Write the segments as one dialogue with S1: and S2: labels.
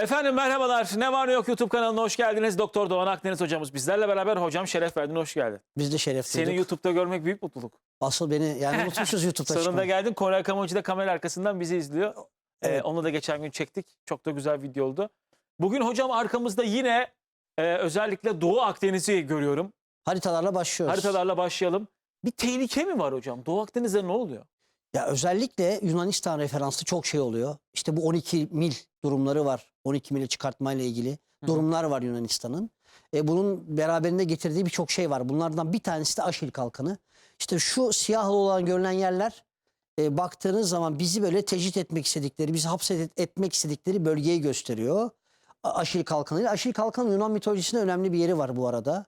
S1: Efendim merhabalar. Ne var ne yok YouTube kanalına hoş geldiniz. Doktor Doğan Akdeniz hocamız bizlerle beraber. Hocam şeref verdin, hoş geldin.
S2: Biz de şeref
S1: Seni
S2: duyduk.
S1: YouTube'da görmek büyük mutluluk.
S2: Asıl beni yani unutmuşuz YouTube'da
S1: Sonunda
S2: çıkmayı.
S1: geldin. Koray Kamocu da kamera arkasından bizi izliyor. Ee,
S2: Evet.
S1: onunla da geçen gün çektik. Çok da güzel video oldu. Bugün hocam arkamızda yine e, özellikle Doğu Akdeniz'i görüyorum.
S2: Haritalarla başlıyoruz.
S1: Haritalarla başlayalım. Bir tehlike mi var hocam? Doğu Akdeniz'de ne oluyor?
S2: Ya özellikle Yunanistan referanslı çok şey oluyor. İşte bu 12 mil durumları var. 12 mili çıkartmayla ilgili durumlar var Yunanistan'ın. E, bunun beraberinde getirdiği birçok şey var. Bunlardan bir tanesi de Aşil Kalkanı. İşte şu siyahlı olan görülen yerler e, baktığınız zaman bizi böyle tecrit etmek istedikleri, bizi hapset etmek istedikleri bölgeyi gösteriyor. Aşil Kalkanı. Aşil Kalkanı Yunan mitolojisinde önemli bir yeri var bu arada.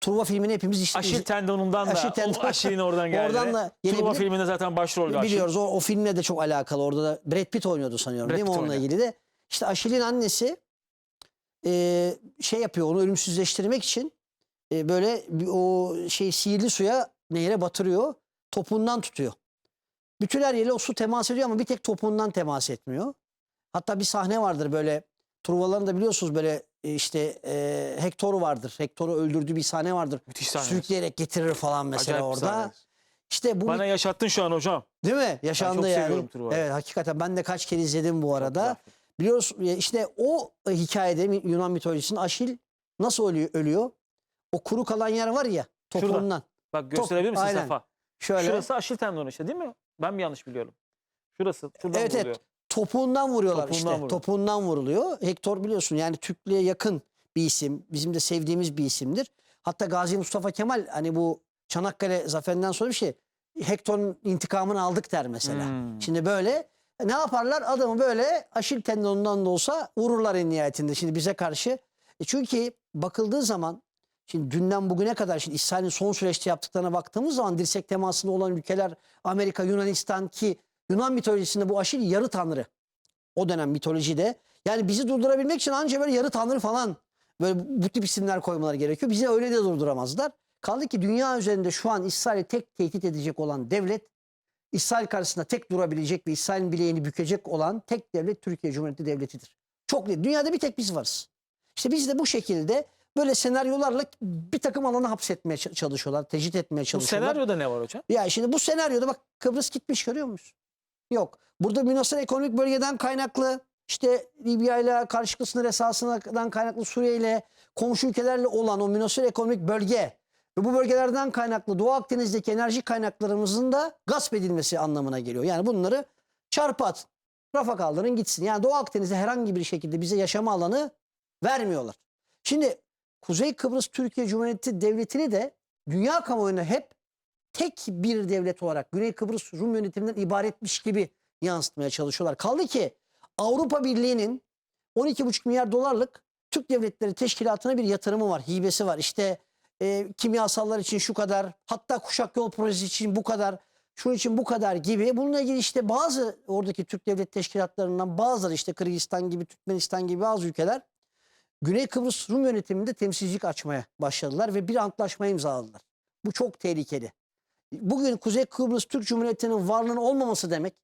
S2: Truva filmini hepimiz işte
S1: Aşil tendonundan da,
S2: Aşil tendon-
S1: Aşil'in oradan geldi.
S2: Oradan da
S1: Truva filminde zaten başrolde Aşil.
S2: Biliyoruz o, o filmle de çok alakalı. Orada da Brad Pitt oynuyordu sanıyorum
S1: Brad
S2: değil mi
S1: Pitt
S2: onunla
S1: oynadı.
S2: ilgili de. İşte Aşil'in annesi e, şey yapıyor onu ölümsüzleştirmek için e, böyle o şey sihirli suya nehre batırıyor. Topuğundan tutuyor. Bütün her yere o su temas ediyor ama bir tek topuğundan temas etmiyor. Hatta bir sahne vardır böyle Truvaların da biliyorsunuz böyle e, işte e, Hector vardır. Hector'u öldürdüğü bir sahne vardır.
S1: Müthiş sahne.
S2: Sürükleyerek getirir falan mesela
S1: Acayip
S2: orada.
S1: sahne.
S2: İşte bu
S1: Bana yaşattın şu an hocam.
S2: Değil mi? Yaşandı
S1: çok
S2: yani.
S1: seviyorum.
S2: Evet hakikaten ben de kaç kere izledim bu
S1: Çok
S2: arada.
S1: güzel.
S2: Biliyoruz işte o e, hikayede Yunan mitolojisinin Aşil nasıl ölüyor? ölüyor? O kuru kalan yer var ya
S1: Şurada.
S2: topuğundan.
S1: Bak gösterebilir misin
S2: aynen.
S1: Safa?
S2: Şöyle
S1: Şurası Aşil tendonu işte değil mi? Ben mi yanlış biliyorum? Şurası. Şuradan
S2: Evet, evet.
S1: vuruluyor.
S2: topuğundan vuruyorlar
S1: Topuğundan
S2: işte.
S1: vuruyor.
S2: Topuğundan vuruluyor. Hector biliyorsun yani Türklüğe yakın bir isim. Bizim de sevdiğimiz bir isimdir. Hatta Gazi Mustafa Kemal hani bu Çanakkale zaferinden sonra bir şey Hector'un intikamını aldık der mesela.
S1: Hmm.
S2: Şimdi böyle ne yaparlar? Adamı böyle aşil tendonundan da olsa vururlar en nihayetinde. Şimdi bize karşı. E çünkü bakıldığı zaman şimdi dünden bugüne kadar şimdi İsrail'in son süreçte yaptıklarına baktığımız zaman dirsek temasında olan ülkeler Amerika, Yunanistan ki Yunan mitolojisinde bu aşil yarı tanrı. O dönem mitolojide. Yani bizi durdurabilmek için anca böyle yarı tanrı falan böyle bu tip isimler koymaları gerekiyor. Bizi öyle de durduramazlar. Kaldı ki dünya üzerinde şu an İsrail'i tek tehdit edecek olan devlet İsrail karşısında tek durabilecek ve İsrail'in bileğini bükecek olan tek devlet Türkiye Cumhuriyeti Devleti'dir. Çok net. Dünyada bir tek biz varız. İşte biz de bu şekilde böyle senaryolarla bir takım alanı hapsetmeye çalışıyorlar, tecrit etmeye
S1: Bu
S2: çalışıyorlar.
S1: senaryoda ne var hocam?
S2: Ya şimdi bu senaryoda bak Kıbrıs gitmiş görüyor musun? Yok. Burada münasır ekonomik bölgeden kaynaklı işte Libya ile karşılıklı sınır esasından kaynaklı Suriye ile komşu ülkelerle olan o münasır ekonomik bölge ve bu bölgelerden kaynaklı Doğu Akdeniz'deki enerji kaynaklarımızın da gasp edilmesi anlamına geliyor. Yani bunları çarpı at. Rafa kaldırın gitsin. Yani Doğu Akdeniz'de herhangi bir şekilde bize yaşama alanı vermiyorlar. Şimdi Kuzey Kıbrıs Türkiye Cumhuriyeti Devleti'ni de dünya kamuoyuna hep tek bir devlet olarak Güney Kıbrıs Rum yönetiminden ibaretmiş gibi yansıtmaya çalışıyorlar. Kaldı ki Avrupa Birliği'nin 12,5 milyar dolarlık Türk Devletleri Teşkilatı'na bir yatırımı var, hibesi var. İşte e, kimyasallar için şu kadar, hatta kuşak yol projesi için bu kadar, şunun için bu kadar gibi. Bununla ilgili işte bazı oradaki Türk Devlet Teşkilatlarından bazıları işte Kırgızistan gibi, Türkmenistan gibi bazı ülkeler Güney Kıbrıs Rum yönetiminde temsilcilik açmaya başladılar ve bir antlaşma imzaladılar. Bu çok tehlikeli. Bugün Kuzey Kıbrıs Türk Cumhuriyeti'nin varlığının olmaması demek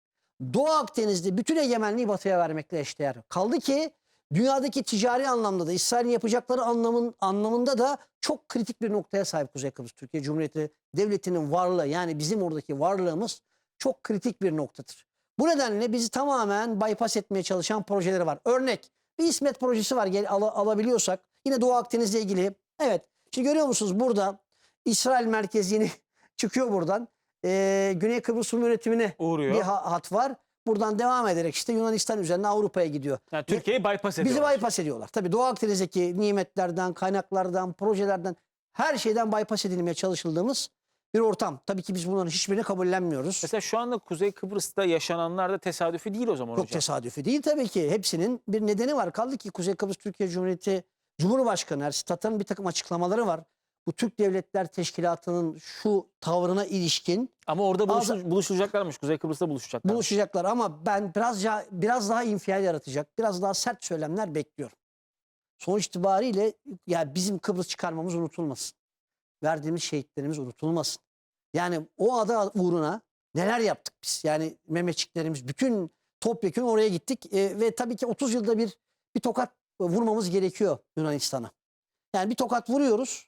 S2: Doğu Akdeniz'de bütün egemenliği batıya vermekle eşdeğer. Kaldı ki dünyadaki ticari anlamda da İsrail'in yapacakları anlamın, anlamında da çok kritik bir noktaya sahip Kuzey Kıbrıs Türkiye Cumhuriyeti Devleti'nin varlığı yani bizim oradaki varlığımız çok kritik bir noktadır. Bu nedenle bizi tamamen bypass etmeye çalışan projeleri var. Örnek bir İsmet projesi var gel, ala- alabiliyorsak yine Doğu Akdeniz'le ilgili. Evet şimdi görüyor musunuz burada İsrail merkezi yeni çıkıyor buradan. Ee, Güney Kıbrıs Rum yönetimine
S1: Uğruyor.
S2: bir ha- hat var. Buradan devam ederek işte Yunanistan üzerinden Avrupa'ya gidiyor.
S1: Yani Türkiye'yi bypass ediyor.
S2: Bizi bypass ediyorlar. Tabii Doğu Akdeniz'deki nimetlerden, kaynaklardan, projelerden her şeyden bypass edilmeye çalışıldığımız bir ortam. Tabii ki biz bunların hiçbirini kabullenmiyoruz.
S1: Mesela şu anda Kuzey Kıbrıs'ta yaşananlar da tesadüfi değil o zaman
S2: Çok
S1: hocam.
S2: tesadüfi değil tabii ki. Hepsinin bir nedeni var. Kaldı ki Kuzey Kıbrıs Türkiye Cumhuriyeti Cumhurbaşkanı Ersin Tatar'ın bir takım açıklamaları var. Bu Türk Devletler Teşkilatı'nın şu tavrına ilişkin
S1: Ama orada buluşu-
S2: Ağzı-
S1: buluşacaklarmış. Kuzey Kıbrıs'ta buluşacaklar.
S2: buluşacaklar ama ben biraz biraz daha infial yaratacak, biraz daha sert söylemler bekliyorum. Sonuç itibariyle ya bizim Kıbrıs çıkarmamız unutulmasın. Verdiğimiz şehitlerimiz unutulmasın. Yani o ada uğruna neler yaptık biz? Yani Mehmetçiklerimiz bütün topyekun oraya gittik E, ve tabii ki 30 yılda bir bir tokat vurmamız gerekiyor Yunanistan'a. Yani bir tokat vuruyoruz.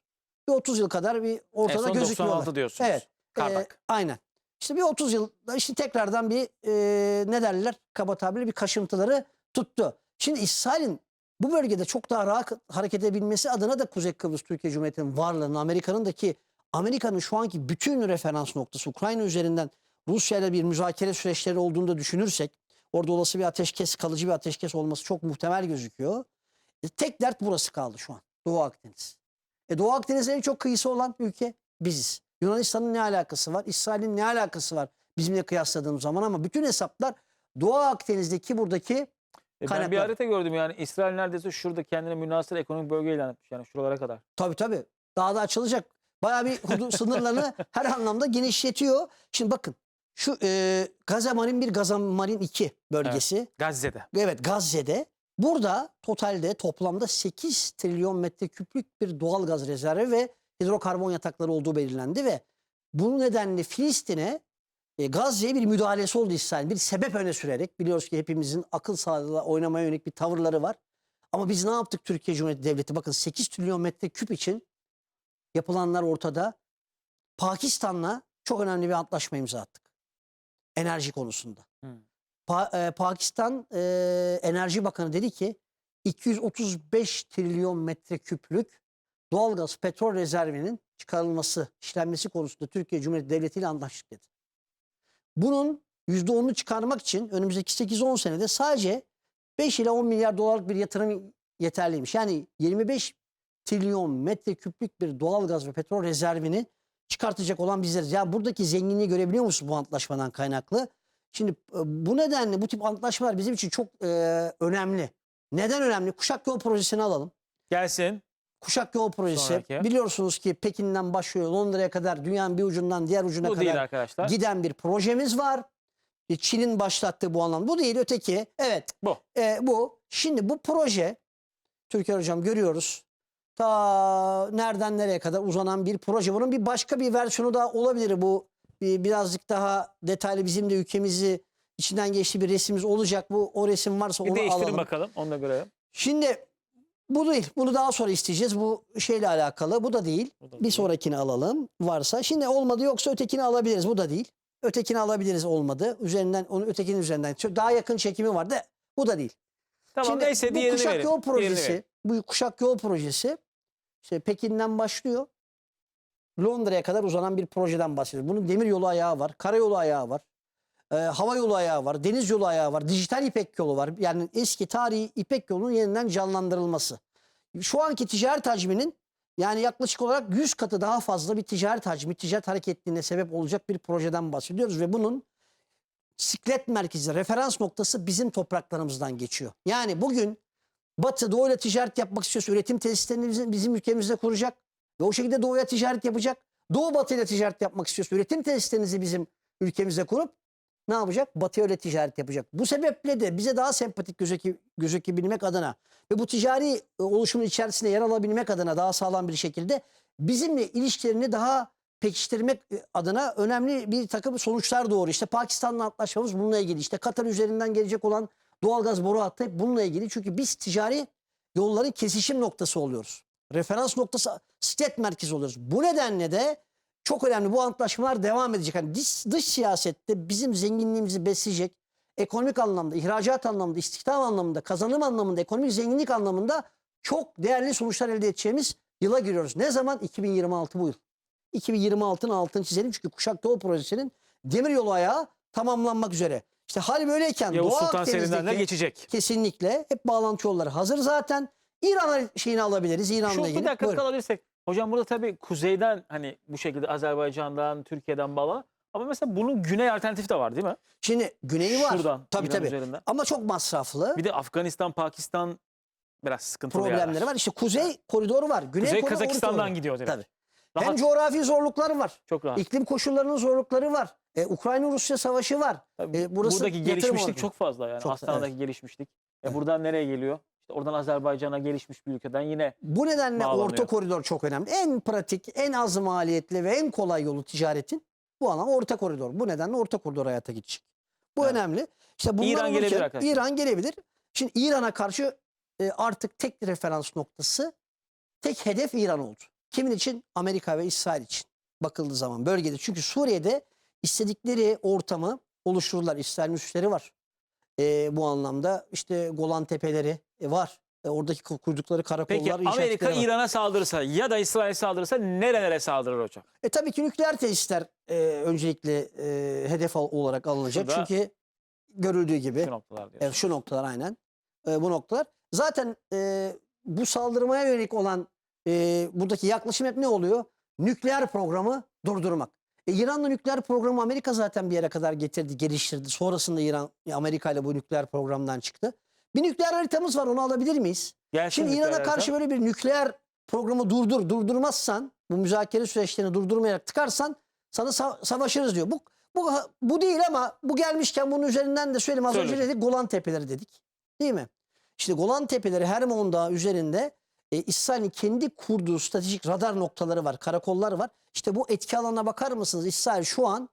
S2: Bir 30 yıl kadar bir
S1: En
S2: ortada
S1: son
S2: gözükmüyorlar.
S1: 96 diyorsunuz.
S2: Evet.
S1: Kardak.
S2: Ee, aynen. İşte bir 30 yılda işte tekrardan bir e, ne derler kaba tabirle bir kaşıntıları tuttu. Şimdi İsrail'in bu bölgede çok daha rahat hareket edebilmesi adına da Kuzey Kıbrıs Türkiye Cumhuriyeti'nin varlığını Amerika'nın da ki Amerika'nın şu anki bütün referans noktası Ukrayna üzerinden Rusya ile bir müzakere süreçleri olduğunu da düşünürsek orada olası bir ateşkes kalıcı bir ateşkes olması çok muhtemel gözüküyor. E, tek dert burası kaldı şu an Doğu Akdeniz. E, Doğu Akdeniz'e en çok kıyısı olan ülke biziz. Yunanistan'ın ne alakası var? İsrail'in ne alakası var bizimle kıyasladığımız zaman ama bütün hesaplar Doğu Akdeniz'deki buradaki
S1: E, ben bir harita gördüm yani İsrail neredeyse şurada kendine münasır ekonomik bölge ilan etmiş yani şuralara kadar.
S2: tabii tabii daha da açılacak. Bayağı bir sınırlarını her anlamda genişletiyor. Şimdi bakın şu e, Gaza Marin 1, Gaza Marin 2 bölgesi.
S1: Gazze'de.
S2: Evet Gazze'de. Burada totalde toplamda 8 trilyon metreküplük bir doğal gaz rezervi ve hidrokarbon yatakları olduğu belirlendi ve bu nedenle Filistin'e e, Gazze'ye bir müdahalesi oldu İsrail. Bir sebep öne sürerek biliyoruz ki hepimizin akıl sağlığıyla oynamaya yönelik bir tavırları var. Ama biz ne yaptık Türkiye Cumhuriyeti Devleti? Bakın 8 trilyon metreküp için yapılanlar ortada. Pakistan'la çok önemli bir antlaşma imza attık. Enerji konusunda.
S1: Hı.
S2: Pa- e, Pakistan e, Enerji Bakanı dedi ki 235 trilyon metreküplük doğalgaz petrol rezervinin çıkarılması, işlenmesi konusunda Türkiye Cumhuriyeti Devleti ile anlaştık dedi. Bunun %10'unu çıkarmak için önümüzdeki 8-10 senede sadece 5 ila 10 milyar dolarlık bir yatırım yeterliymiş. Yani 25 trilyon metreküplük bir doğalgaz ve petrol rezervini çıkartacak olan bizleriz. Ya buradaki zenginliği görebiliyor musunuz bu antlaşmadan kaynaklı? Şimdi e, bu nedenle bu tip antlaşmalar bizim için çok e, önemli. Neden önemli? Kuşak Yol Projesi'ni alalım.
S1: Gelsin.
S2: Kuşak Yol Projesi
S1: Sonraki.
S2: biliyorsunuz ki Pekin'den başlıyor Londra'ya kadar dünyanın bir ucundan diğer ucuna
S1: Bu
S2: kadar
S1: arkadaşlar.
S2: giden bir projemiz var. E, Çin'in başlattığı bu anlamda. Bu değil öteki. Evet.
S1: Bu.
S2: E, bu. Şimdi bu proje Türkiye Hocam görüyoruz. Ta nereden nereye kadar uzanan bir proje. Bunun bir başka bir versiyonu da olabilir. Bu birazcık daha detaylı bizim de ülkemizi içinden geçtiği bir resmimiz olacak. Bu o resim varsa
S1: Bir
S2: onu
S1: değiştirin
S2: alalım.
S1: bakalım. Onu da görelim.
S2: Şimdi bu değil. Bunu daha sonra isteyeceğiz. Bu şeyle alakalı. Bu da değil.
S1: Bu da
S2: Bir
S1: değil.
S2: sonrakini alalım varsa. Şimdi olmadı yoksa ötekini alabiliriz. Bu da değil. Ötekini alabiliriz olmadı. Üzerinden onu ötekinin üzerinden. Daha yakın çekimi vardı. Bu da değil.
S1: Tamam
S2: Şimdi
S1: neyse
S2: bu
S1: diğerini
S2: Kuşak
S1: verin.
S2: Yol projesi, bu Kuşak Yol projesi işte Pekin'den başlıyor. Londra'ya kadar uzanan bir projeden bahsediyoruz. Bunun demir yolu ayağı var, karayolu ayağı var, e, hava yolu ayağı var, deniz yolu ayağı var, dijital İpek yolu var. Yani eski tarihi İpek yolunun yeniden canlandırılması. Şu anki ticaret hacminin yani yaklaşık olarak 100 katı daha fazla bir ticaret hacmi, ticaret hareketliliğine sebep olacak bir projeden bahsediyoruz ve bunun siklet merkezi, referans noktası bizim topraklarımızdan geçiyor. Yani bugün Batı doğuyla ticaret yapmak istiyorsa üretim tesislerini bizim, bizim ülkemizde kuracak ve o şekilde doğuya ticaret yapacak. Doğu batıyla ticaret yapmak istiyorsa üretim tesislerinizi bizim ülkemizde kurup ne yapacak? Batıya öyle ticaret yapacak. Bu sebeple de bize daha sempatik gözeki, gözükebilmek adına ve bu ticari e, oluşumun içerisinde yer alabilmek adına daha sağlam bir şekilde bizimle ilişkilerini daha pekiştirmek e, adına önemli bir takım sonuçlar doğru. İşte Pakistan'la antlaşmamız bununla ilgili. İşte Katar üzerinden gelecek olan doğalgaz boru hattı bununla ilgili. Çünkü biz ticari yolların kesişim noktası oluyoruz. Referans noktası stet merkezi oluyoruz. Bu nedenle de çok önemli bu antlaşmalar devam edecek. Hani dış, dış siyasette bizim zenginliğimizi besleyecek, ekonomik anlamda, ihracat anlamında, istihdam anlamında, kazanım anlamında, ekonomik zenginlik anlamında çok değerli sonuçlar elde edeceğimiz yıla giriyoruz. Ne zaman? 2026 bu yıl. 2026'nın altını çizelim çünkü Kuşak Doğu Projesi'nin demir yolu ayağı tamamlanmak üzere. İşte hal böyleyken
S1: Yavuz
S2: Doğu
S1: Sultan
S2: Akdeniz'deki
S1: geçecek.
S2: kesinlikle hep bağlantı yolları hazır zaten. İran şeyini alabiliriz. İran'la
S1: Şu
S2: ilgili.
S1: bir dakika
S2: Buyurun.
S1: kalabilirsek. Hocam burada tabii kuzeyden hani bu şekilde Azerbaycan'dan, Türkiye'den bağlı. Ama mesela bunun güney alternatifi de var değil mi?
S2: Şimdi güneyi var.
S1: Şuradan,
S2: tabii
S1: İran
S2: tabii.
S1: üzerinden.
S2: Ama çok masraflı.
S1: Bir de Afganistan, Pakistan biraz sıkıntılı
S2: problemleri
S1: yerler.
S2: var. İşte kuzey koridoru var. Güney
S1: Kuzey
S2: koridoru,
S1: Kazakistan'dan
S2: koridoru.
S1: gidiyor direkt.
S2: Tabii.
S1: Rahat,
S2: Hem coğrafi zorlukları var.
S1: çok rahat.
S2: İklim koşullarının zorlukları var. E, Ukrayna-Rusya savaşı var.
S1: Tabii
S2: E, burası
S1: Buradaki
S2: yatırım
S1: gelişmişlik çok fazla yani.
S2: Çok-
S1: Astana'daki gelişmişlik. E buradan nereye geliyor? İşte oradan Azerbaycan'a gelişmiş bir ülkeden yine
S2: Bu nedenle
S1: Bağlanıyor.
S2: orta koridor çok önemli. En pratik, en az maliyetli ve en kolay yolu ticaretin bu alan orta koridor. Bu nedenle orta koridor hayata geçecek. Bu
S1: Evet.
S2: önemli. İşte bunlar
S1: İran
S2: olurken
S1: gelebilir arkadaşlar.
S2: İran gelebilir. Şimdi İran'a karşı e, artık tek referans noktası, tek hedef İran oldu. Kimin için? Amerika ve İsrail için bakıldığı zaman bölgede. Çünkü Suriye'de istedikleri ortamı oluştururlar. İsrail'in üsleri var. E, bu anlamda işte Golan Tepeleri e, var. E, oradaki kur- kurdukları karakollar,
S1: Peki Amerika
S2: var.
S1: İran'a saldırırsa ya da İsrail saldırırsa nerelere saldırır hocam?
S2: E tabii ki nükleer tesisler e, öncelikle e, hedef olarak alınacak.
S1: Şurada-
S2: Çünkü görüldüğü gibi
S1: Şu noktalar diyorsun.
S2: evet, şu noktalar aynen e, bu noktalar. Zaten e, bu saldırmaya yönelik olan e, buradaki yaklaşım hep ne oluyor? Nükleer programı durdurmak. E, İran'la nükleer programı Amerika zaten bir yere kadar getirdi, geliştirdi. Sonrasında İran Amerika ile bu nükleer programdan çıktı. Bir nükleer haritamız var onu alabilir miyiz?
S1: Gelsin
S2: Şimdi İran'a karşı böyle bir nükleer programı durdur, durdurmazsan, bu müzakere süreçlerini durdurmayarak tıkarsan sana sa- savaşırız diyor. Bu bu bu değil ama bu gelmişken bunun üzerinden de söyleyeyim. Az önce
S1: Söyle.
S2: dedik Golan Tepeleri dedik. Değil mi? İşte Golan Tepeleri Hermon Dağı üzerinde e, İsrail'in kendi kurduğu stratejik radar noktaları var, karakollar var. İşte bu etki alanına bakar mısınız? İsrail şu an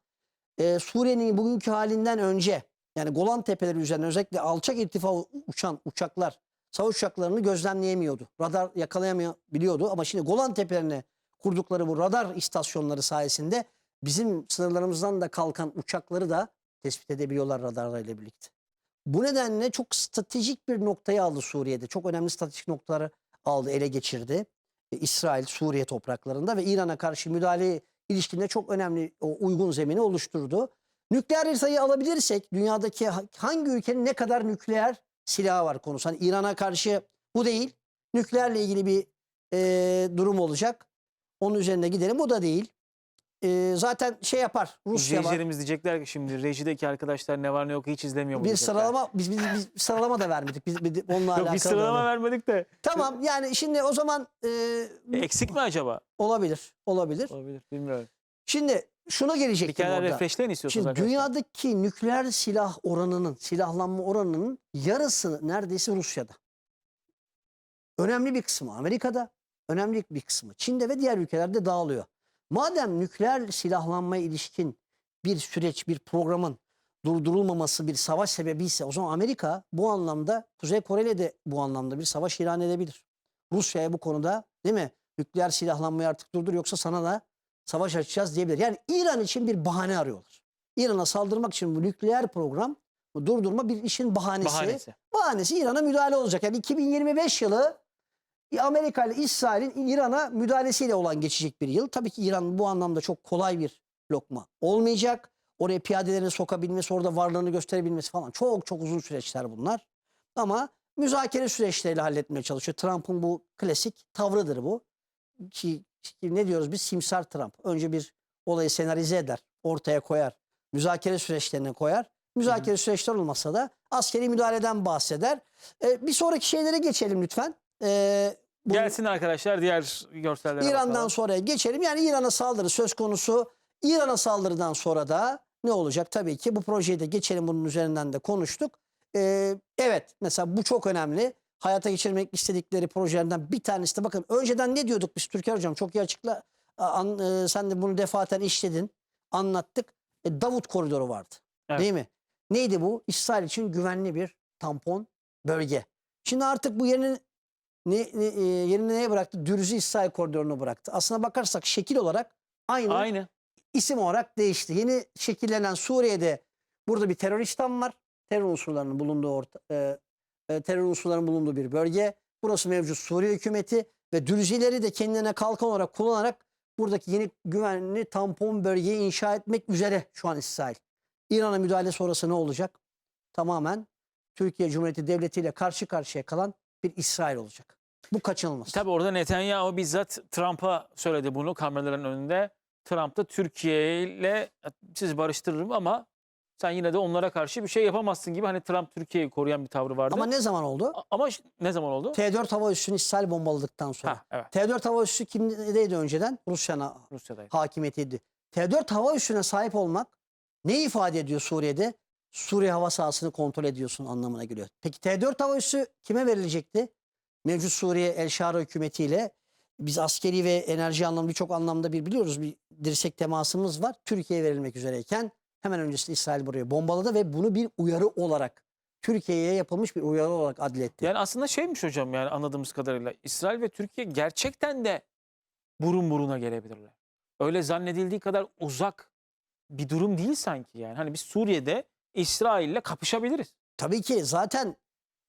S2: e, Suriye'nin bugünkü halinden önce yani Golan Tepeleri üzerine özellikle alçak irtifa uçan uçaklar savaş uçaklarını gözlemleyemiyordu. Radar yakalayamayabiliyordu ama şimdi Golan Tepelerine kurdukları bu radar istasyonları sayesinde bizim sınırlarımızdan da kalkan uçakları da tespit edebiliyorlar radarlarıyla birlikte. Bu nedenle çok stratejik bir noktayı aldı Suriye'de. Çok önemli stratejik noktaları aldı, ele geçirdi. E, İsrail, Suriye topraklarında ve İran'a karşı müdahale ilişkinde çok önemli o uygun zemini oluşturdu. Nükleer haritayı alabilirsek dünyadaki ha- hangi ülkenin ne kadar nükleer silahı var konusu. Hani İran'a karşı bu değil. Nükleerle ilgili bir e, durum olacak. Onun üzerine gidelim. Bu da değil. E, zaten şey yapar. Rusya var.
S1: İzleyicilerimiz diyecekler ki şimdi rejideki arkadaşlar ne var ne yok hiç izlemiyor mu
S2: Bir
S1: diyecekler.
S2: sıralama biz, biz, biz sıralama da vermedik. Biz, biz onunla
S1: Yok
S2: alakalı.
S1: bir sıralama
S2: da-
S1: vermedik de.
S2: Tamam yani şimdi o zaman e,
S1: E, Eksik mi acaba?
S2: olabilir. Olabilir.
S1: Olabilir bilmiyorum.
S2: Şimdi şuna
S1: Bir
S2: gelecektim
S1: kere
S2: orada.
S1: refreshleyin istiyorsunuz
S2: Şimdi
S1: arkadaşlar.
S2: dünyadaki nükleer silah oranının, silahlanma oranının yarısı neredeyse Rusya'da. Önemli bir kısmı Amerika'da, önemli bir kısmı Çin'de ve diğer ülkelerde dağılıyor. Madem nükleer silahlanmaya ilişkin bir süreç, bir programın durdurulmaması bir savaş sebebi ise o zaman Amerika bu anlamda Kuzey Kore ile de bu anlamda bir savaş ilan edebilir. Rusya'ya bu konuda değil mi? Nükleer silahlanmayı artık durdur yoksa sana da savaş açacağız diyebilir. Yani İran için bir bahane arıyorlar. İran'a saldırmak için bu nükleer program bu durdurma bir işin bahanesi.
S1: Bahanesi.
S2: Bahanesi İran'a müdahale olacak. Yani 2025 yılı Amerika ile İsrail'in İran'a müdahalesiyle olan geçecek bir yıl. Tabii ki İran bu anlamda çok kolay bir lokma olmayacak. Oraya piyadelerini sokabilmesi, orada varlığını gösterebilmesi falan çok çok uzun süreçler bunlar. Ama müzakere süreçleriyle halletmeye çalışıyor. Trump'ın bu klasik tavrıdır bu. Ki, ne diyoruz biz simsar Trump. Önce bir olayı senarize eder, ortaya koyar. Müzakere süreçlerine koyar. Müzakere süreçler olmasa da askeri müdahaleden bahseder. Ee, bir sonraki şeylere geçelim lütfen. Ee, bu-
S1: Gelsin arkadaşlar diğer görsellere
S2: İran'dan
S1: bakalım.
S2: sonra geçelim. Yani İran'a saldırı söz konusu. İran'a saldırıdan sonra da ne olacak? Tabii ki bu projeyi de geçelim bunun üzerinden de konuştuk. Ee, evet mesela bu çok önemli. Hayata geçirmek istedikleri projelerden bir tanesi de bakın önceden ne diyorduk biz Türker Hocam çok iyi açıkla. An- e, sen de bunu defaten işledin anlattık. E, Davut koridoru vardı
S1: Evet.
S2: değil mi? Neydi bu? İsrail için güvenli bir tampon bölge. Şimdi artık bu yerini ne, ne, e, yerini neye bıraktı? Dürüzü İsrail koridorunu bıraktı. Aslına bakarsak şekil olarak aynı,
S1: Aynı.
S2: isim olarak değişti. Yeni şekillenen Suriye'de burada bir teröristan var. Terör unsurlarının bulunduğu orta, e, e, terör unsurlarının bulunduğu bir bölge. Burası mevcut Suriye hükümeti ve Dürzileri de kendine kalkan olarak kullanarak buradaki yeni güvenli tampon bölgeyi inşa etmek üzere şu an İsrail. İran'a müdahale sonrası ne olacak? Tamamen Türkiye Cumhuriyeti Devleti ile karşı karşıya kalan bir İsrail olacak. Bu kaçınılmaz.
S1: Tabii orada Netanyahu bizzat Trump'a söyledi bunu kameraların önünde. Trump da Türkiye ile sizi barıştırırım ama sen yine de onlara karşı bir şey yapamazsın gibi hani Trump Türkiye'yi koruyan bir tavrı vardı.
S2: Ama ne zaman oldu?
S1: A- ama ne zaman oldu?
S2: T4 hava üssünü İsrail bombaladıktan sonra.
S1: Ha, evet
S2: T4 hava üssü kimdeydi önceden? Rusya'na
S1: Rusya'daydı.
S2: hakimiyetiydi. T4 hava üssüne sahip olmak ne ifade ediyor Suriye'de? Suriye hava sahasını kontrol ediyorsun anlamına geliyor. Peki T4 hava üssü kime verilecekti? Mevcut Suriye El Şara hükümetiyle biz askeri ve enerji anlamında birçok anlamda bir biliyoruz bir dirsek temasımız var. Türkiye'ye verilmek üzereyken hemen öncesinde İsrail burayı bombaladı ve bunu bir uyarı olarak Türkiye'ye yapılmış bir uyarı olarak adletti.
S1: Yani aslında şeymiş hocam yani anladığımız kadarıyla İsrail ve Türkiye gerçekten de burun buruna gelebilirler. Öyle zannedildiği kadar uzak bir durum değil sanki yani. Hani biz Suriye'de İsrail'le kapışabiliriz.
S2: Tabii ki zaten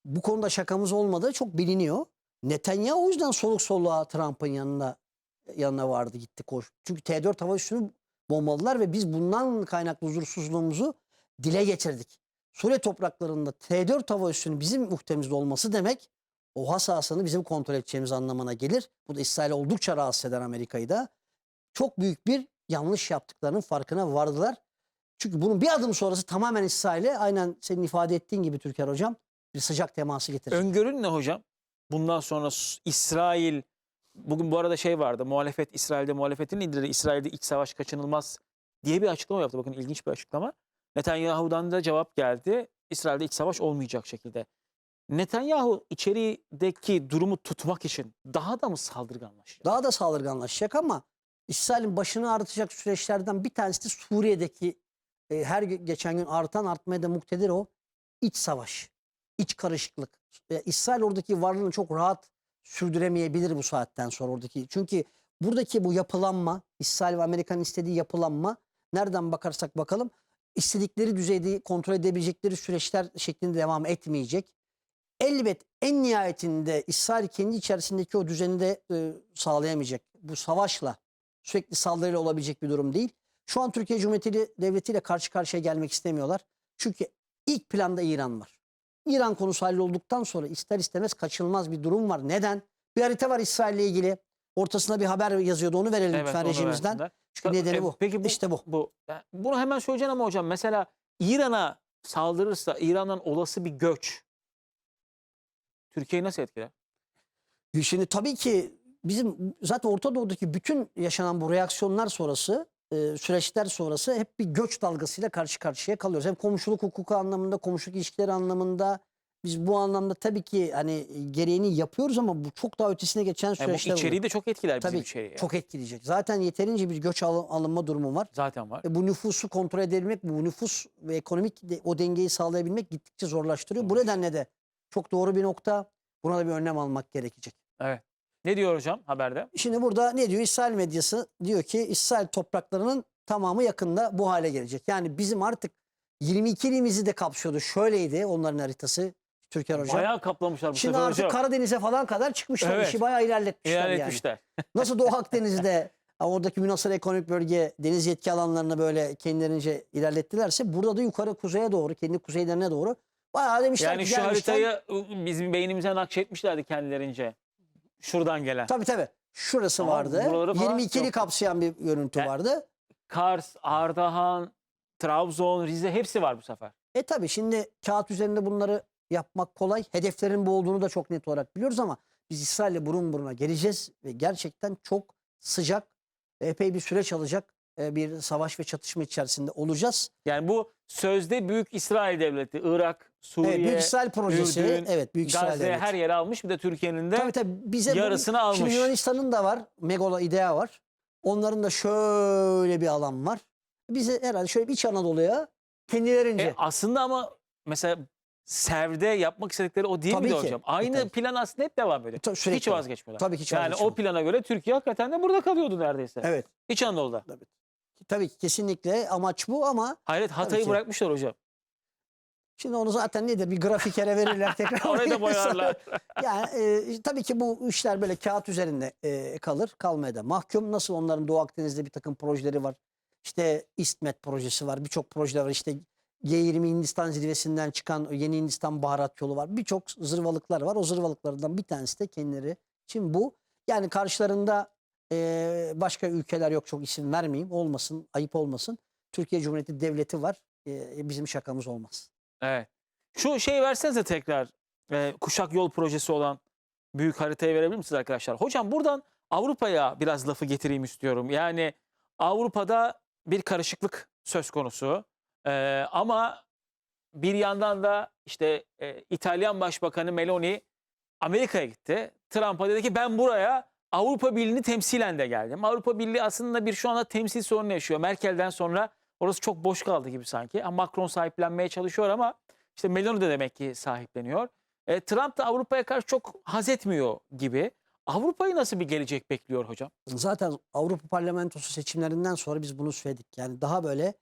S2: bu konuda şakamız olmadığı çok biliniyor. Netanyahu o yüzden soluk soluğa Trump'ın yanına yanına vardı gitti koş. Çünkü T4 hava üssünü bombaladılar ve biz bundan kaynaklı huzursuzluğumuzu dile getirdik. Suriye topraklarında T4 hava üssünün bizim muhtemizde olması demek o sahasını bizim kontrol edeceğimiz anlamına gelir. Bu da İsrail'i oldukça rahatsız eden Amerika'yı da. Çok büyük bir yanlış yaptıklarının farkına vardılar. Çünkü bunun bir adım sonrası tamamen İsrail'e aynen senin ifade ettiğin gibi Türker Hocam bir sıcak teması getirecek.
S1: Öngörün ne hocam? Bundan sonra İsrail bugün bu arada şey vardı. Muhalefet İsrail'de muhalefetin lideri İsrail'de iç savaş kaçınılmaz diye bir açıklama yaptı. Bakın ilginç bir açıklama. Netanyahu'dan da cevap geldi. İsrail'de iç savaş olmayacak şekilde. Netanyahu içerideki durumu tutmak için daha da mı saldırganlaşacak?
S2: Daha da saldırganlaşacak ama İsrail'in başını ağrıtacak süreçlerden bir tanesi de Suriye'deki e, her ge- geçen gün artan artmaya da muktedir o iç savaş, iç karışıklık. E, İsrail oradaki varlığını çok rahat sürdüremeyebilir bu saatten sonra oradaki. Çünkü buradaki bu yapılanma, İsrail ve Amerika'nın istediği yapılanma nereden bakarsak bakalım istedikleri düzeyde kontrol edebilecekleri süreçler şeklinde devam etmeyecek. Elbet en nihayetinde İsrail kendi içerisindeki o düzeni de e, sağlayamayacak. Bu savaşla sürekli saldırıyla olabilecek bir durum değil. Şu an Türkiye Cumhuriyeti Devleti ile karşı karşıya gelmek istemiyorlar. Çünkü ilk planda İran var. İran konusu hallolduktan sonra ister istemez kaçınılmaz bir durum var. Neden? Bir harita var İsrail ile ilgili. Ortasına bir haber yazıyordu. Onu verelim lütfen
S1: onu
S2: rejimizden.
S1: versinler.
S2: Çünkü nedeni
S1: E,
S2: bu.
S1: Peki bu,
S2: İşte bu.
S1: bu. Bunu hemen söyleyeceğim ama hocam mesela İran'a saldırırsa İran'dan olası bir göç Türkiye'yi nasıl etkiler?
S2: Şimdi tabii ki bizim zaten Orta Doğu'daki bütün yaşanan bu reaksiyonlar sonrası, e, süreçler sonrası hep bir göç dalgasıyla karşı karşıya kalıyoruz. Hem komşuluk hukuku anlamında, komşuluk ilişkileri anlamında biz bu anlamda tabii ki hani gereğini yapıyoruz ama bu çok daha ötesine geçen
S1: Yani bu
S2: süreçler oluyor.
S1: içeriği de çok etkiler bizim
S2: Tabii
S1: içeriği.
S2: çok etkileyecek. Zaten yeterince bir göç al- alınma durumu var.
S1: Zaten var.
S2: Ve bu nüfusu kontrol edebilmek, bu nüfus ve ekonomik de, o dengeyi sağlayabilmek gittikçe zorlaştırıyor. Bu nedenle de çok doğru bir nokta. Buna da bir önlem almak gerekecek.
S1: Evet. Ne diyor hocam haberde?
S2: Şimdi burada ne diyor? İsrail medyası diyor ki İsrail topraklarının tamamı yakında bu hale gelecek. Yani bizim artık 22 ilimizi de kapsıyordu. Şöyleydi onların haritası Türker Hocam.
S1: Bayağı kaplamışlar bu
S2: Şimdi
S1: sefer
S2: artık
S1: hocam.
S2: Karadeniz'e falan kadar çıkmışlar.
S1: Evet.
S2: İşi bayağı ilerletmişler, yani.
S1: İlerletmişler.
S2: Nasıl Doğu Akdeniz'de oradaki münasır ekonomik bölge deniz yetki alanlarını böyle kendilerince ilerlettilerse burada da yukarı kuzeye doğru, kendi kuzeylerine doğru bayağı demişler
S1: Yani şu haritayı ı, bizim beynimize nakşetmişlerdi kendilerince. Şuradan gelen.
S2: Tabii tabii. Şurası
S1: Ama
S2: vardı.
S1: buraları falan
S2: 22'li
S1: yok.
S2: kapsayan bir görüntü
S1: Yani-
S2: vardı.
S1: Kars, Ardahan, Trabzon, Rize hepsi var bu sefer.
S2: E tabii şimdi kağıt üzerinde bunları yapmak kolay. Hedeflerin bu olduğunu da çok net olarak biliyoruz ama biz İsrail'le burun buruna geleceğiz ve gerçekten çok sıcak, epey bir süreç alacak e, bir savaş ve çatışma içerisinde olacağız.
S1: Yani bu sözde Büyük İsrail Devleti, Irak, Suriye,
S2: Evet, Büyük İsrail projesi,
S1: Ürdün,
S2: evet Büyük İsrail
S1: Gazze
S2: Devleti.
S1: her yere almış. Bir de Türkiye'nin de
S2: Tabii tabii bize bu-
S1: yarısını almış.
S2: Şimdi Yunanistan'ın da var, Megalo İdea var. Onların da şöyle bir alan var. Bize herhalde şöyle bir İç Anadolu'ya kendilerince.
S1: E, aslında ama mesela Sev'de yapmak istedikleri o değil
S2: Tabii ki.
S1: hocam? Aynı
S2: tabii.
S1: plan aslında hep devam ediyor.
S2: Ta- sürekli
S1: Hiç vazgeçmiyorlar.
S2: Tabii ki hiç
S1: yani o plana göre Türkiye hakikaten de burada kalıyordu neredeyse.
S2: Evet.
S1: İç Anadolu'da.
S2: Tabii ki kesinlikle amaç bu ama
S1: Hayret Hatay'ı bırakmışlar hocam.
S2: Şimdi onu zaten nedir bir grafikere verirler tekrar.
S1: Orayı da boyarlar.
S2: yani e, tabii ki bu işler böyle kağıt üzerinde e, kalır. Kalmaya da mahkum. Nasıl onların Doğu Akdeniz'de bir takım projeleri var. İşte İstmet projesi var. Birçok projeler var. İşte G20 Hindistan zirvesinden çıkan Yeni Hindistan baharat yolu var. Birçok zırvalıklar var. O zırvalıklardan bir tanesi de kendileri için bu. Yani karşılarında e, başka ülkeler yok. Çok isim vermeyeyim. Olmasın, ayıp olmasın. Türkiye Cumhuriyeti Devleti var. E, bizim şakamız olmaz.
S1: Evet. Şu şey versenize tekrar e, kuşak yol projesi olan büyük haritayı verebilir misiniz arkadaşlar? Hocam buradan Avrupa'ya biraz lafı getireyim istiyorum. Yani Avrupa'da bir karışıklık söz konusu. E, ama bir yandan da işte e, İtalyan Başbakanı Meloni Amerika'ya gitti. Trump'a dedi ki ben buraya Avrupa Birliği'ni temsilen de geldim. Avrupa Birliği aslında bir şu anda temsil sorunu yaşıyor. Merkel'den sonra orası çok boş kaldı gibi sanki. Macron sahiplenmeye çalışıyor ama İşte Meloni de demek ki sahipleniyor. E, Trump da Avrupa'ya karşı çok haz etmiyor gibi. Avrupa'yı nasıl bir gelecek bekliyor hocam?
S2: Zaten Avrupa Parlamentosu seçimlerinden sonra biz bunu söyledik. Yani daha böyle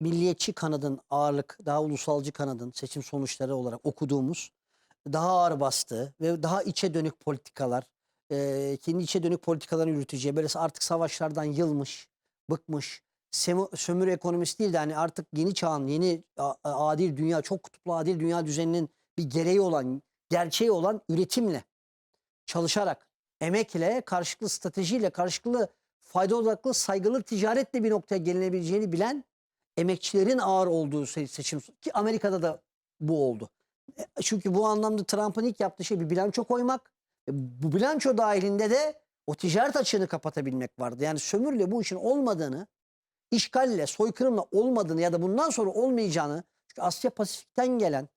S2: milliyetçi kanadın ağırlık, daha ulusalcı kanadın seçim sonuçları olarak okuduğumuz daha ağır bastığı ve daha içe dönük politikalar, eee, kendi içe dönük politikalarını yürüteceği, böyle artık savaşlardan yılmış, bıkmış, sömürü ekonomisi değil de hani artık yeni çağın, yeni adil dünya, çok kutuplu adil dünya düzeninin bir gereği olan, gerçeği olan üretimle, çalışarak, emekle, karşılıklı stratejiyle, karşılıklı fayda odaklı, saygılı ticaretle bir noktaya gelinebileceğini bilen emekçilerin ağır olduğu se- seçim ki Amerika'da da bu oldu. E, Çünkü bu anlamda Trump'ın ilk yaptığı şey bir bilanço koymak. E, Bu bilanço dahilinde de o ticaret açığını kapatabilmek vardı. Yani sömürle bu işin olmadığını, işgalle, soykırımla olmadığını ya da bundan sonra olmayacağını çünkü Asya Pasifik'ten gelen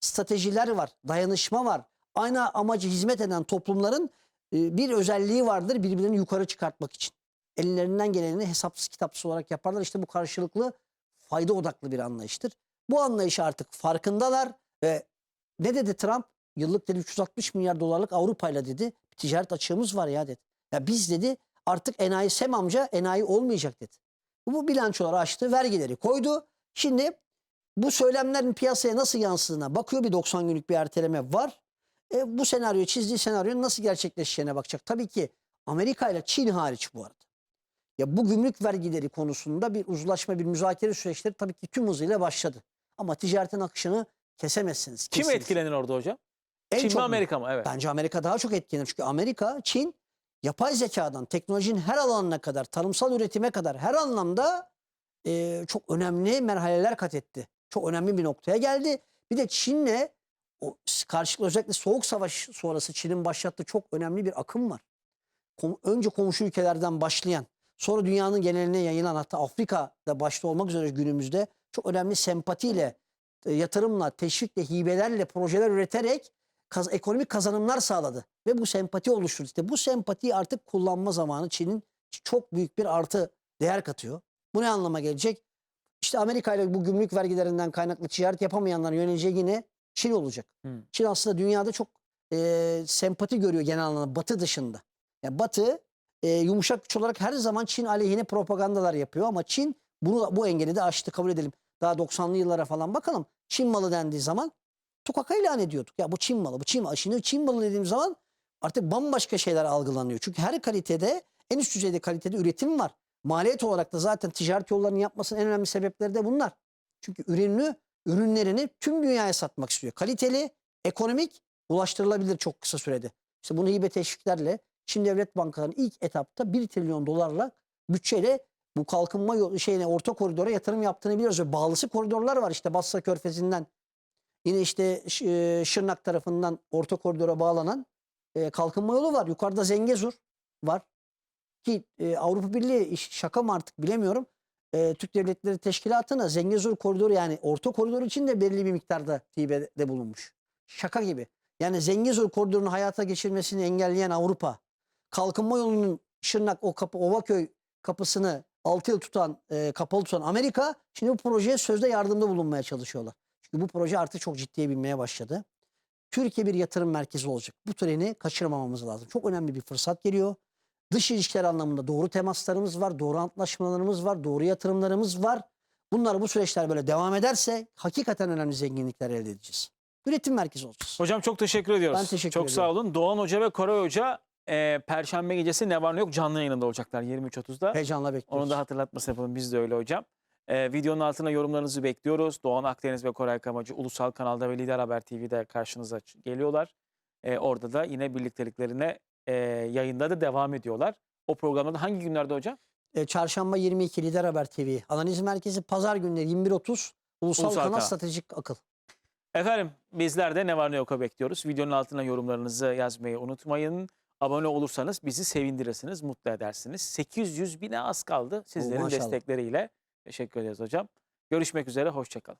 S2: stratejiler var, dayanışma var. Aynı amacı hizmet eden toplumların e, bir özelliği vardır birbirlerini yukarı çıkartmak için. Ellerinden geleni hesapsız kitapsız olarak yaparlar. İşte bu karşılıklı fayda odaklı bir anlayıştır. Bu anlayışı artık farkındalar ve ne dedi Trump? Yıllık dedi 360 milyar dolarlık Avrupa'yla dedi. Ticaret açığımız var ya dedi. Ya biz dedi artık enayi Sem amca enayi olmayacak dedi. Bu bilançoları açtı, vergileri koydu. Şimdi bu söylemlerin piyasaya nasıl yansıdığına bakıyor. Bir 90 günlük bir erteleme var. E, bu senaryo çizdiği senaryonun nasıl gerçekleşeceğine bakacak. Tabii ki Amerika ile Çin hariç bu arada. Ya bu gümrük vergileri konusunda bir uzlaşma, bir müzakere süreçleri tabii ki tüm hızıyla başladı. Ama ticaretin akışını kesemezsiniz.
S1: Kim
S2: kesiniz.
S1: etkilenir orada hocam?
S2: En
S1: Çin mi Amerika mı? Evet.
S2: Bence Amerika daha çok etkilenir. Çünkü Amerika, Çin yapay zekadan teknolojinin her alanına kadar, tarımsal üretime kadar her anlamda e, çok önemli merhaleler kat etti. Çok önemli bir noktaya geldi. Bir de Çin'le o karşılıklı özellikle Soğuk Savaş sonrası Çin'in başlattığı çok önemli bir akım var. Kom- önce komşu ülkelerden başlayan, sonra dünyanın geneline yayılan hatta Afrika'da başta olmak üzere günümüzde çok önemli sempatiyle, e, yatırımla, teşvikle, hibelerle projeler üreterek kaz- ekonomik kazanımlar sağladı. Ve bu sempati oluşturdu. İşte bu sempatiyi artık kullanma zamanı Çin'in çok büyük bir artı değer katıyor. Bu ne anlama gelecek? İşte Amerika ile bu gümrük vergilerinden kaynaklı ticaret yapamayanların yöneleceği yine Çin olacak.
S1: Hmm.
S2: Çin aslında dünyada çok e, sempati görüyor genel anlamda Batı dışında. Yani Batı e, yumuşak güç olarak her zaman Çin aleyhine propagandalar yapıyor ama Çin bunu bu engeli de aştı kabul edelim. Daha 90'lı yıllara falan bakalım. Çin malı dendiği zaman tukaka ilan ediyorduk. Ya bu Çin malı, bu Çin malı. Şimdi Çin malı dediğim zaman artık bambaşka şeyler algılanıyor. Çünkü her kalitede, en üst düzeyde kalitede üretim var. Maliyet olarak da zaten ticaret yollarını yapmasının en önemli sebepleri de bunlar. Çünkü ürünlü ürünlerini tüm dünyaya satmak istiyor. Kaliteli, ekonomik, ulaştırılabilir çok kısa sürede. İşte bunu hibe teşviklerle Çin Devlet Bankaları'nın ilk etapta 1 trilyon dolarla bütçeyle bu kalkınma şeyine orta koridora yatırım yaptığını biliyoruz. Ve bağlısı koridorlar var işte Basra Körfezi'nden yine işte e, Şırnak tarafından orta koridora bağlanan e, kalkınma yolu var. Yukarıda Zengezur var. Ki e, Avrupa Birliği şaka mı artık bilemiyorum. Türk Devletleri Teşkilatı'na Zengezur koridoru yani orta koridor için de belli bir miktarda hibede bulunmuş. Şaka gibi. Yani Zengezur koridorunun hayata geçirmesini engelleyen Avrupa, kalkınma yolunun Şırnak o kapı Ovaköy kapısını 6 yıl tutan, e, kapalı tutan Amerika şimdi bu projeye sözde yardımda bulunmaya çalışıyorlar. Çünkü bu proje artık çok ciddiye binmeye başladı. Türkiye bir yatırım merkezi olacak. Bu treni kaçırmamamız lazım. Çok önemli bir fırsat geliyor. Dış ilişkiler anlamında doğru temaslarımız var, doğru antlaşmalarımız var, doğru yatırımlarımız var. Bunlar bu süreçler böyle devam ederse hakikaten önemli zenginlikler elde edeceğiz. Üretim merkezi olacağız.
S1: Hocam çok teşekkür ediyoruz.
S2: Ben teşekkür
S1: çok sağ
S2: ediyorum.
S1: olun. Doğan Hoca ve Koray Hoca e, Perşembe gecesi ne var ne yok canlı yayınında olacaklar 23.30'da.
S2: Heyecanla bekliyoruz.
S1: Onun da hatırlatmasını yapalım. Biz de öyle hocam. E, videonun altına yorumlarınızı bekliyoruz. Doğan Akdeniz ve Koray Kamacı Ulusal Kanal'da ve Lider Haber TV'de karşınıza geliyorlar. E, orada da yine birlikteliklerine e, yayında da devam ediyorlar. O programda hangi günlerde hocam?
S2: E, Çarşamba 22 Lider Haber TV. Analiz Merkezi Pazar günleri 21.30 Ulusal,
S1: Ulusal Kanal.
S2: Stratejik Akıl.
S1: Efendim bizler de ne var ne yok'a bekliyoruz. Videonun altına yorumlarınızı yazmayı unutmayın. Abone olursanız bizi sevindirirsiniz, mutlu edersiniz. 800 bine az kaldı sizlerin
S2: maşallah.
S1: destekleriyle. Teşekkür ederiz hocam. Görüşmek üzere, hoşçakalın.